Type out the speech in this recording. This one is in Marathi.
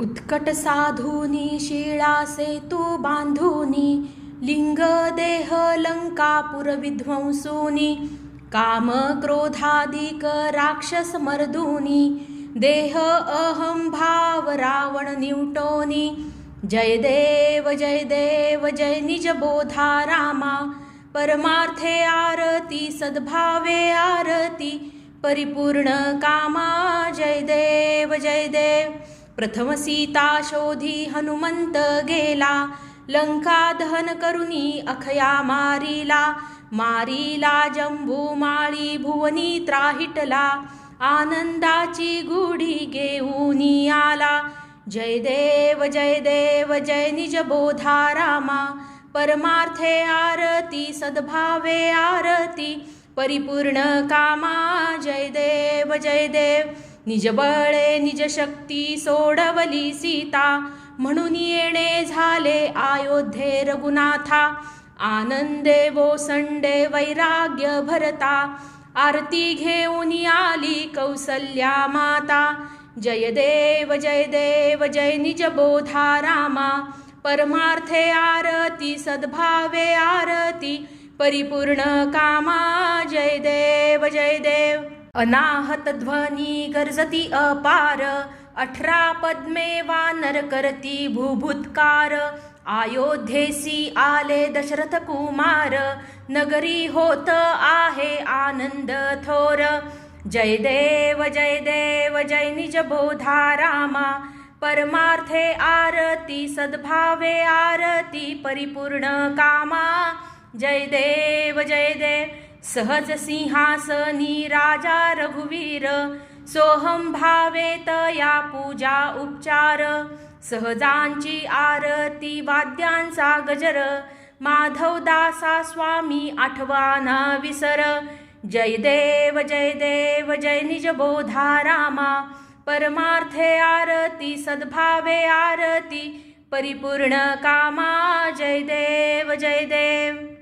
उत्कट साधूनी शिळासे तू बांधूनी लिंग देह लंकापुर विध्वंसूनी काम क्रोधादिक राक्षस मर्दूनी देह अहं भाव रावण निवटोनी जय देव जय देव जय निज बोधा रामा परमार्थे आरती सद्भावे आरती परिपूर्ण कामा जय देव जय देव। प्रथम सीता शोधी हनुमंत गेला लंका दहन करुनी अखया मारीला मारीला जंबू माळी भुवनी त्राहिटला आनंदाची गुढी घेऊनी आला. जय देव जय देव जय निज बोधा रामा परमार्थे आरती सद्भावे आरती परिपूर्ण कामा जय देव जय देव. निज बळे निज शक्ती सोडवली सीता. म्हणून येणे झाले आयोध्ये रघुनाथा. आनंदे संडे वैराग्य भरता. आरती घेऊन आली कौसल्या माता. जय देव जय देव जय निज बोधा रामा. परमार्थे आरती सद्भावे आरती. परिपूर्ण कामा जय देव जय देव. अनाहत ध्वनी गर्जती अपार अठरा पद्मे वानर करती भूभूतकार अयोध्येसी आले दशरथ कुमार नगरी होत आहे आनंद थोर. जय देव जय देव जय निज बोधा रामा परमार्थे आरती सद्भावे आरती परिपूर्ण कामा. जय देव जय देव सहज सिंहासनी राजा रघुवीर सोहम भावेत या पूजा उपचार सहजांची आरती वाद्यांचा गजर माधव दासा स्वामी आठवाना विसर. जय देव जय देव जय निज बोधा रामा परमार्थे आरती सद्भावे आरती परिपूर्ण कामा जय देव जय देव.